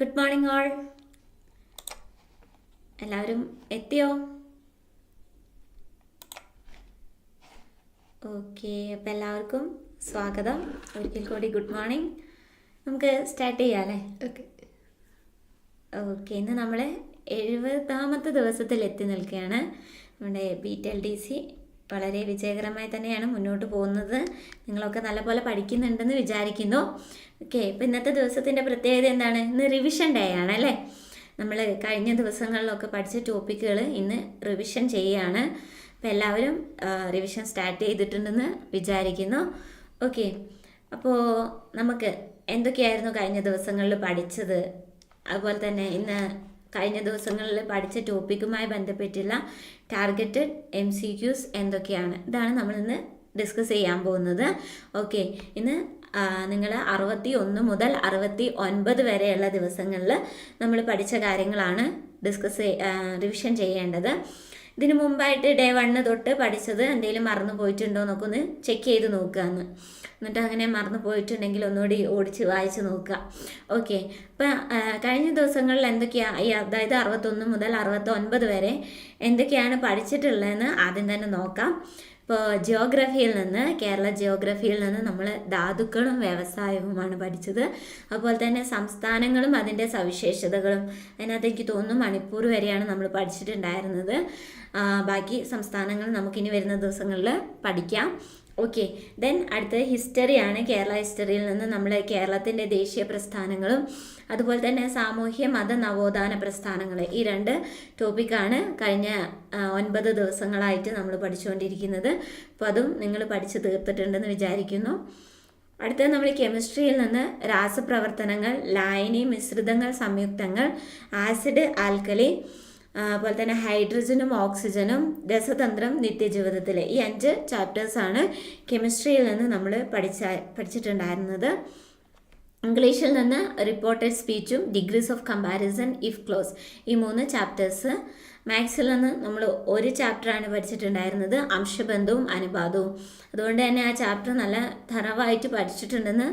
Good morning all എല്ലാവരും എത്തിയോ? Okay അപ്പം എല്ലാവർക്കും സ്വാഗതം. ഒരിക്കൽ കൂടി ഗുഡ് മോർണിംഗ് നമുക്ക് സ്റ്റാർട്ട് ചെയ്യാം അല്ലേ? ഓക്കെ ഓക്കെ ഇന്ന് നമ്മൾ എഴുപതാമത്തെ ദിവസത്തിൽ എത്തി നിൽക്കുകയാണ്. നമ്മുടെ B T L D C വളരെ വിജയകരമായി തന്നെയാണ് മുന്നോട്ട് പോകുന്നത്. നിങ്ങളൊക്കെ നല്ലപോലെ പഠിക്കുന്നുണ്ടെന്ന് വിചാരിക്കുന്നു. ഓക്കെ ഇപ്പം ഇന്നത്തെ ദിവസത്തിന്റെ പ്രത്യേകത എന്താണ്? ഇന്ന് റിവിഷൻ ഡേ ആണ് അല്ലേ? നമ്മൾ കഴിഞ്ഞ ദിവസങ്ങളിലൊക്കെ പഠിച്ച ടോപ്പിക്കുകൾ ഇന്ന് റിവിഷൻ ചെയ്യുകയാണ് അപ്പോൾ എല്ലാവരും റിവിഷൻ സ്റ്റാർട്ട് ചെയ്തിട്ടുണ്ടെന്ന് വിചാരിക്കുന്നു. ഓക്കെ അപ്പോൾ നമുക്ക് എന്തൊക്കെയായിരുന്നു കഴിഞ്ഞ ദിവസങ്ങളിൽ പഠിച്ചത്? അതുപോലെ തന്നെ ഇന്ന് കഴിഞ്ഞ ദിവസങ്ങളിൽ പഠിച്ച ടോപ്പിക്കുമായി ബന്ധപ്പെട്ടുള്ള ടാർഗറ്റഡ് എം സി ക്യൂസ് എന്തൊക്കെയാണ്? ഇതാണ് നമ്മൾ ഇന്ന് ഡിസ്കസ് ചെയ്യാൻ പോകുന്നത്. ഓക്കെ. ഇന്ന് നിങ്ങൾ അറുപത്തി ഒന്ന് മുതൽ അറുപത്തി ഒൻപത് വരെയുള്ള ദിവസങ്ങളിൽ നമ്മൾ പഠിച്ച കാര്യങ്ങളാണ് ഡിസ്കസ് റിവിഷൻ ചെയ്യേണ്ടത്. ഇതിനു മുമ്പായിട്ട് ഡേ വണ്ണ് തൊട്ട് പഠിച്ചത് എന്തെങ്കിലും മറന്നു പോയിട്ടുണ്ടോ എന്നൊക്കെ ഒന്ന് ചെക്ക് ചെയ്ത് നോക്കുകയെന്ന് എന്നിട്ട് അങ്ങനെ മറന്നു പോയിട്ടുണ്ടെങ്കിൽ ഒന്നുകൂടി ഓടിച്ച് വായിച്ച് നോക്കുക ഓക്കെ ഇപ്പം കഴിഞ്ഞ ദിവസങ്ങളിൽ എന്തൊക്കെയാണ് അതായത് അറുപത്തൊന്ന് മുതൽ അറുപത്തൊൻപത് വരെ എന്തൊക്കെയാണ് പഠിച്ചിട്ടുള്ളതെന്ന് ആദ്യം തന്നെ നോക്കാം. ഇപ്പോൾ ജിയോഗ്രഫിയിൽ നിന്ന് കേരള ജിയോഗ്രഫിയിൽ നിന്ന് നമ്മൾ ധാതുക്കളും വ്യവസായവുമാണ് പഠിച്ചത്. അതുപോലെ തന്നെ സംസ്ഥാനങ്ങളും അതിന്റെ സവിശേഷതകളും അതിനകത്ത് എനിക്ക് തോന്നുന്നു മണിപ്പൂർ വരെയാണ് നമ്മൾ പഠിച്ചിട്ടുണ്ടായിരുന്നത്. ബാക്കി സംസ്ഥാനങ്ങൾ നമുക്കിനി വരുന്ന ദിവസങ്ങളിൽ പഠിക്കാം. ഓക്കെ ദെൻ അടുത്തത് ഹിസ്റ്ററിയാണ് കേരള ഹിസ്റ്ററിയിൽ നിന്ന് നമ്മൾ കേരളത്തിന്റെ ദേശീയ പ്രസ്ഥാനങ്ങളും അതുപോലെ തന്നെ സാമൂഹ്യ മത നവോത്ഥാന പ്രസ്ഥാനങ്ങൾ ഈ രണ്ട് ടോപ്പിക്കാണ് കഴിഞ്ഞ ഒൻപത് ദിവസങ്ങളായിട്ട് നമ്മൾ പഠിച്ചുകൊണ്ടിരിക്കുന്നത് അപ്പോൾ അതും നിങ്ങൾ പഠിച്ചു തീർത്തിട്ടുണ്ടെന്ന് വിചാരിക്കുന്നു. അടുത്തത് നമ്മൾ കെമിസ്ട്രിയിൽ നിന്ന് രാസപ്രവർത്തനങ്ങൾ ലായനി മിശ്രിതങ്ങൾ സംയുക്തങ്ങൾ ആസിഡ് ആൽക്കലി അതുപോലെ തന്നെ ഹൈഡ്രജനും ഓക്സിജനും രസതന്ത്രം നിത്യജീവിതത്തിൽ ഈ അഞ്ച് ചാപ്റ്റേഴ്സാണ് കെമിസ്ട്രിയിൽ നിന്ന് നമ്മൾ പഠിച്ച പഠിച്ചിട്ടുണ്ടായിരുന്നത്. ഇംഗ്ലീഷിൽ നിന്ന് reported സ്പീച്ചും degrees of comparison if clause ഈ മൂന്ന് ചാപ്റ്റേഴ്സ് മാത്സിൽ നിന്ന് നമ്മൾ ഒരു ചാപ്റ്ററാണ് പഠിച്ചിട്ടുണ്ടായിരുന്നത് അംശബന്ധവും അനുപാതവും അതുകൊണ്ട് തന്നെ ആ ചാപ്റ്റർ നല്ല തറവായിട്ട് പഠിച്ചിട്ടുണ്ടെന്ന്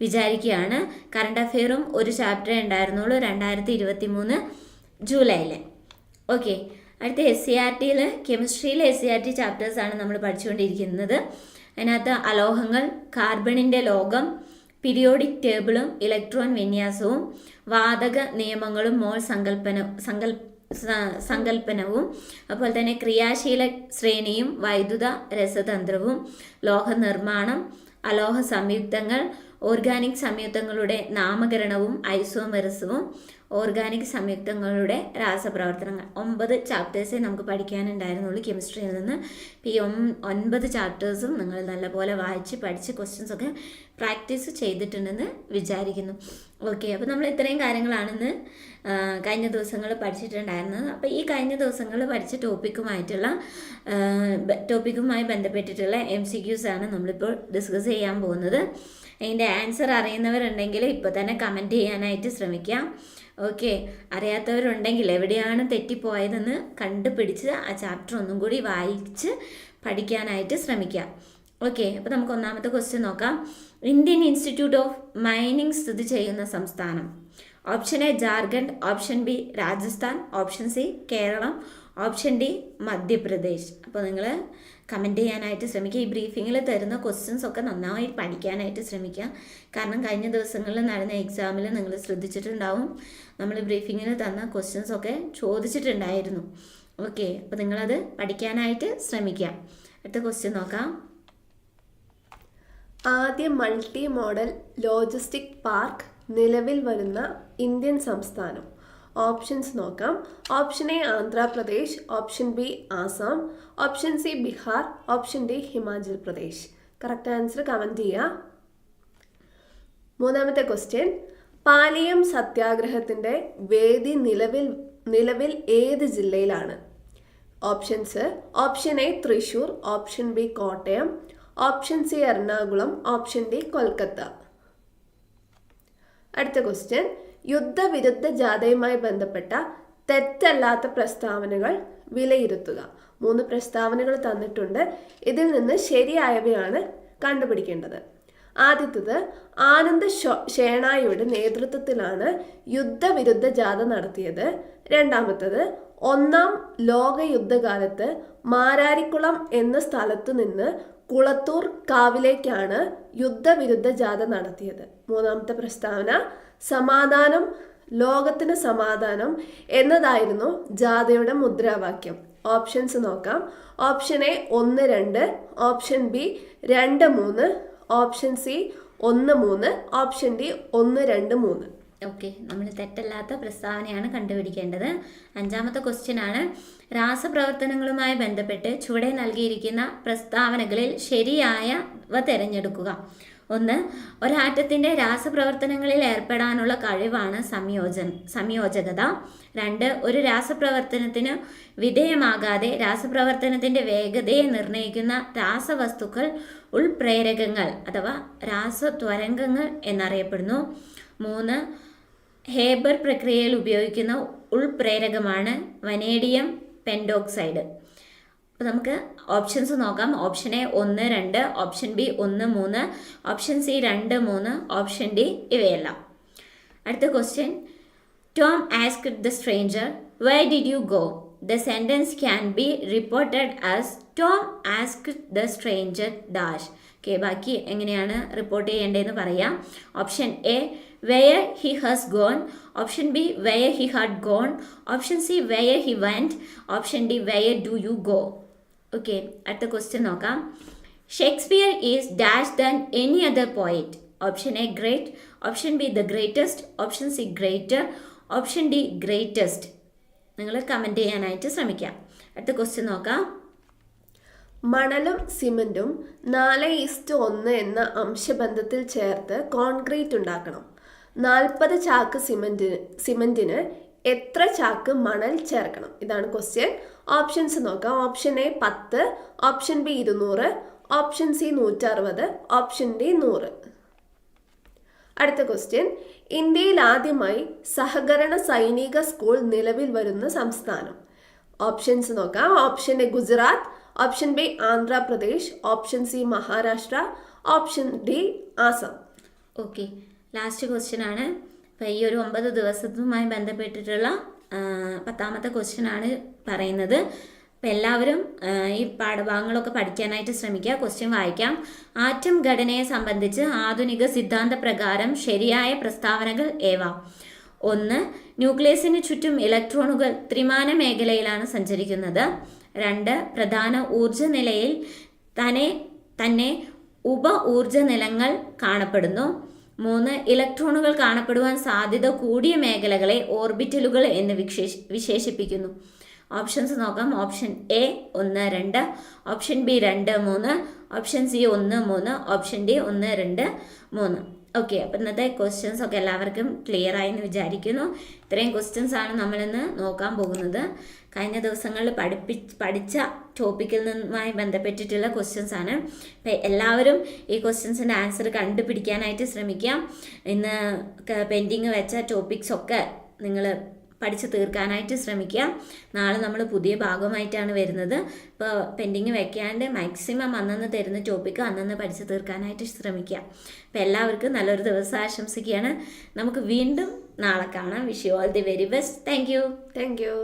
വിചാരിക്കുകയാണ്. കറണ്ട് അഫെയറും ഒരു ചാപ്റ്ററേ ഉണ്ടായിരുന്നുള്ളൂ രണ്ടായിരത്തി ഇരുപത്തി മൂന്ന് ജൂലൈയിൽ ഓക്കെ അടുത്ത എസ് സി ആർ ടിയിൽ കെമിസ്ട്രിയിലെ എസ് സി ആർ ടി ചാപ്റ്റേഴ്സാണ് നമ്മൾ പഠിച്ചുകൊണ്ടിരിക്കുന്നത്. അതിനകത്ത് അലോഹങ്ങൾ കാർബണിന്റെ ലോകം പീരിയോഡിക് ടേബിളും ഇലക്ട്രോൺ വിന്യാസവും വാതക നിയമങ്ങളും മോൾ സങ്കല്പന സങ്കൽ സങ്കല്പനവും അതുപോലെ തന്നെ ക്രിയാശീല ശ്രേണിയും വൈദ്യുത രസതന്ത്രവും ലോഹ നിർമ്മാണം അലോഹ സംയുക്തങ്ങൾ ഓർഗാനിക് സംയുക്തങ്ങളുടെ നാമകരണവും ഐസോമെറിസവും ഓർഗാനിക് സംയുക്തങ്ങളുടെ രാസപ്രവർത്തനങ്ങൾ. ഒമ്പത് ചാപ്റ്റേഴ്സേ നമുക്ക് പഠിക്കാനുണ്ടായിരുന്നുള്ളൂ കെമിസ്ട്രിയിൽ നിന്ന്. ഈ ഒൻപത് ചാപ്റ്റേഴ്സും നിങ്ങൾ നല്ലപോലെ വായിച്ച് പഠിച്ച് ക്വസ്റ്റ്യൻസ് ഒക്കെ പ്രാക്ടീസ് ചെയ്തിട്ടുണ്ടെന്ന് വിചാരിക്കുന്നു. ഓക്കെ അപ്പോൾ നമ്മൾ ഇത്രയും കാര്യങ്ങളാണെന്ന് കഴിഞ്ഞ ദിവസങ്ങൾ പഠിച്ചിട്ടുണ്ടായിരുന്നത്. അപ്പോൾ ഈ കഴിഞ്ഞ ദിവസങ്ങൾ പഠിച്ച ടോപ്പിക്കുമായിട്ടുള്ള ടോപ്പിക്കുമായി ബന്ധപ്പെട്ടിട്ടുള്ള എം സി ക്യൂസ് ആണ് നമ്മളിപ്പോൾ ഡിസ്കസ് ചെയ്യാൻ പോകുന്നത്. അതിന്റെ ആൻസർ അറിയുന്നവരുണ്ടെങ്കിൽ ഇപ്പോൾ തന്നെ കമന്റ് ചെയ്യാനായിട്ട് ശ്രമിക്കാം. ഓക്കെ അറിയാത്തവരുണ്ടെങ്കിൽ എവിടെയാണ് തെറ്റിപ്പോയതെന്ന് കണ്ടുപിടിച്ച് ആ ചാപ്റ്റർ ഒന്നും കൂടി വായിച്ച് പഠിക്കാനായിട്ട് ശ്രമിക്കാം. ഓക്കെ അപ്പോൾ നമുക്ക് ഒന്നാമത്തെ ക്വസ്റ്റ്യൻ നോക്കാം. ഇന്ത്യൻ ഇൻസ്റ്റിറ്റ്യൂട്ട് ഓഫ് മൈനിങ് സ്ഥിതി ചെയ്യുന്ന സംസ്ഥാനം. Option A Jharkhand option B Rajasthan option C Keralam option D Madhya Pradesh. അപ്പോൾ നിങ്ങൾ കമന്റ് ചെയ്യാനായിട്ട് ശ്രമിക്കുക. ഈ ബ്രീഫിങ്ങിൽ തരുന്ന ക്വസ്റ്റ്യൻസ് ഒക്കെ നന്നായി പഠിക്കാനായിട്ട് ശ്രമിക്കുക. കാരണം കഴിഞ്ഞ ദിവസങ്ങളിൽ നടന്ന എക്സാമിൽ നിങ്ങൾ ശ്രദ്ധിച്ചിട്ടുണ്ടാവും. നമ്മൾ ബ്രീഫിങ്ങിൽ തന്ന ക്വസ്റ്റ്യൻസ് ഒക്കെ ചോദിച്ചിട്ടുണ്ടായിരുന്നു. ഓക്കെ അപ്പോൾ നിങ്ങളത് പഠിക്കാനായിട്ട് ശ്രമിക്കുക. അടുത്ത ക്വസ്റ്റ്യൻ നോക്കാം. ആദ്യ മൾട്ടി മോഡൽ ലോജിസ്റ്റിക് പാർക്ക് നിലവിൽ വരുന്ന ഇന്ത്യൻ സംസ്ഥാനം. ഓപ്ഷൻസ് നോക്കാം. Option A Andhra Pradesh option B Assam option C Bihar option D Himachal Pradesh correct answer comment ചെയ്യുക മൂന്നാമത്തെ ക്വസ്റ്റ്യൻ പാലിയം സത്യാഗ്രഹത്തിന്റെ വേദി നിലവിൽ നിലവിൽ ഏത് ജില്ലയിലാണ്? Options option A Thrissur. Option B Kottayam. Option C Ernakulam. Option D Kolkata. അടുത്ത question യുദ്ധവിരുദ്ധ ജാഥയുമായി ബന്ധപ്പെട്ട തെറ്റല്ലാത്ത പ്രസ്താവനകൾ വിലയിരുത്തുക. മൂന്ന് പ്രസ്താവനകൾ തന്നിട്ടുണ്ട്. ഇതിൽ നിന്ന് ശരിയായവയാണ് കണ്ടുപിടിക്കേണ്ടത്. ആദ്യത്തത് ആനന്ദ ഷേണായിയുടെ നേതൃത്വത്തിലാണ് യുദ്ധവിരുദ്ധ ജാഥ നടത്തിയത്. രണ്ടാമത്തത് ഒന്നാം ലോക യുദ്ധകാലത്ത് മാരാരിക്കുളം എന്ന സ്ഥലത്തു നിന്ന് കുളത്തൂർ കാവിലേക്കാണ് യുദ്ധവിരുദ്ധ ജാഥ നടത്തിയത്. മൂന്നാമത്തെ പ്രസ്താവന സമാധാനം ലോകത്തിന് സമാധാനം എന്നതായിരുന്നു ജാഥയുടെ മുദ്രാവാക്യം. ഓപ്ഷൻസ് നോക്കാം. ഓപ്ഷൻ എ ഒന്ന് രണ്ട് ഓപ്ഷൻ ബി രണ്ട് മൂന്ന് ഓപ്ഷൻ സി ഒന്ന് മൂന്ന് ഓപ്ഷൻ ഡി ഒന്ന് രണ്ട് മൂന്ന്. ഓക്കെ നമ്മൾ തെറ്റല്ലാത്ത പ്രസ്താവനയാണ് കണ്ടുപിടിക്കേണ്ടത്. അഞ്ചാമത്തെ ക്വസ്റ്റ്യൻ ആണ് രാസപ്രവർത്തനങ്ങളുമായി ബന്ധപ്പെട്ട് ചുവടെ നൽകിയിരിക്കുന്ന പ്രസ്താവനകളിൽ ശരിയായവ തിരഞ്ഞെടുക്കുക. ഒന്ന് ഒരാറ്റത്തിന്റെ രാസപ്രവർത്തനങ്ങളിൽ ഏർപ്പെടാനുള്ള കഴിവാണ് സംയോജൻ സംയോജകത രണ്ട് ഒരു രാസപ്രവർത്തനത്തിന് വിധേയമാകാതെ രാസപ്രവർത്തനത്തിന്റെ വേഗതയെ നിർണയിക്കുന്ന രാസവസ്തുക്കൾ ഉൾപ്രേരകങ്ങൾ അഥവാ രാസത്വരംഗങ്ങൾ എന്നറിയപ്പെടുന്നു. മൂന്ന് ഹേബർ പ്രക്രിയയിൽ ഉപയോഗിക്കുന്ന ഉൾപ്രേരകമാണ് വനേഡിയം പെൻഡോക്സൈഡ്. അപ്പോൾ നമുക്ക് ഓപ്ഷൻസ് നോക്കാം. ഓപ്ഷൻ എ ഒന്ന് രണ്ട് ഓപ്ഷൻ ബി ഒന്ന് മൂന്ന് ഓപ്ഷൻ സി രണ്ട് മൂന്ന് ഓപ്ഷൻ ഡി ഇവയെല്ലാം. അടുത്ത question Tom asked the stranger why did you go the sentence can be reported as Tom asked the stranger dash okay ബാക്കി എങ്ങനെയാണ് റിപ്പോർട്ട് ചെയ്യേണ്ടതെന്ന് പറയാം. Option A where he has gone option B where he had gone option C where he went option D where do you go okay അടുത്ത question നോക്കാം. Shakespeare is dash than any other poet option A great option B the greatest option C greater option D greatest നിങ്ങൾ comment ചെയ്യാനായിട്ട് ശ്രമിക്കാം. അടുത്ത question നോക്കാം. മണലും സിമെന്റും നാല് east ഒന്ന് എന്ന അംശബന്ധത്തിൽ ചേർത്ത് കോൺക്രീറ്റ് ഉണ്ടാക്കണം. നാൽപ്പത് ചാക്ക് സിമെന്റിന് സിമന്റിന് എത്ര ചാക്ക് മണൽ ചേർക്കണം? ഇതാണ് ക്വസ്റ്റ്യൻ ഓപ്ഷൻസ് നോക്കാം. ഓപ്ഷൻ എ പത്ത് ഓപ്ഷൻ ബി ഇരുന്നൂറ് ഓപ്ഷൻ സി നൂറ്ററുപത് ഓപ്ഷൻ ഡി നൂറ്. അടുത്ത ക്വസ്റ്റ്യൻ ഇന്ത്യയിൽ ആദ്യമായി സഹകരണ സൈനിക സ്കൂൾ നിലവിൽ വരുന്ന സംസ്ഥാനം. ഓപ്ഷൻസ് നോക്കാം. Option A Gujarat option B Andhra Pradesh option C Maharashtra option D Assam. Okay last question ആണ്. അപ്പോൾ ഈ ഒരു ഒമ്പത് ദിവസത്തുമായി ബന്ധപ്പെട്ടിട്ടുള്ള പത്താമത്തെ ക്വസ്റ്റ്യൻ ആണ് പറയുന്നത്. അപ്പോൾ എല്ലാവരും ഈ പാഠഭാഗങ്ങളൊക്കെ പഠിക്കാനായിട്ട് ശ്രമിക്കുക ക്വസ്റ്റ്യൻ വായിക്കാം. ആറ്റം ഘടനയെ സംബന്ധിച്ച് ആധുനിക സിദ്ധാന്ത പ്രകാരം ശരിയായ പ്രസ്താവനകൾ ഏവ? ഒന്ന് ന്യൂക്ലിയസിന് ചുറ്റും ഇലക്ട്രോണുകൾ ത്രിമാന മേഖലയിലാണ് സഞ്ചരിക്കുന്നത്. രണ്ട് പ്രധാന ഊർജ നിലയിൽ തന്നെ തന്നെ ഉപ ഊർജ നിലങ്ങൾ കാണപ്പെടുന്നു. മൂന്ന് ഇലക്ട്രോണുകൾ കാണപ്പെടുവാൻ സാധ്യത കൂടിയ മേഖലകളെ ഓർബിറ്റലുകൾ എന്ന് വിശേഷ വിശേഷിപ്പിക്കുന്നു. ഓപ്ഷൻസ് നോക്കാം. ഓപ്ഷൻ എ ഒന്ന് രണ്ട് ഓപ്ഷൻ ബി രണ്ട് മൂന്ന് ഓപ്ഷൻ സി ഒന്ന് മൂന്ന് ഓപ്ഷൻ ഡി ഒന്ന് രണ്ട് മൂന്ന്. ഓക്കെ അപ്പം ഇന്നത്തെ ക്വസ്റ്റ്യൻസ് ഒക്കെ എല്ലാവർക്കും ക്ലിയർ ആയി എന്ന് വിചാരിക്കുന്നു. ഇത്രയും ക്വസ്റ്റ്യൻസ് ആണ് നമ്മളിന്ന് നോക്കാൻ പോകുന്നത്. കഴിഞ്ഞ ദിവസങ്ങളിൽ പഠിപ്പി പഠിച്ച ടോപ്പിക്കിൽ നിന്നുമായി ബന്ധപ്പെട്ടിട്ടുള്ള ക്വസ്റ്റ്യൻസ് ആണ്. അപ്പം എല്ലാവരും ഈ ക്വസ്റ്റ്യൻസിന്റെ ആൻസർ കണ്ടുപിടിക്കാനായിട്ട് ശ്രമിക്കാം. ഇന്ന് പെൻഡിങ് വെച്ച ടോപ്പിക്സ് ഒക്കെ നിങ്ങൾ പഠിച്ച് തീർക്കാനായിട്ട് ശ്രമിക്കുക. നാളെ നമ്മൾ പുതിയ ഭാഗമായിട്ടാണ് വരുന്നത്. ഇപ്പോൾ പെൻഡിങ് വെക്കാണ്ട് മാക്സിമം അന്നന്ന് തരുന്ന ടോപ്പിക്ക് അന്നന്ന് പഠിച്ച് തീർക്കാനായിട്ട് ശ്രമിക്കുക. അപ്പോൾ എല്ലാവർക്കും നല്ലൊരു ദിവസം ആശംസിക്കുകയാണ്. നമുക്ക് വീണ്ടും നാളെ കാണാം. Wish you all the very best thank you thank you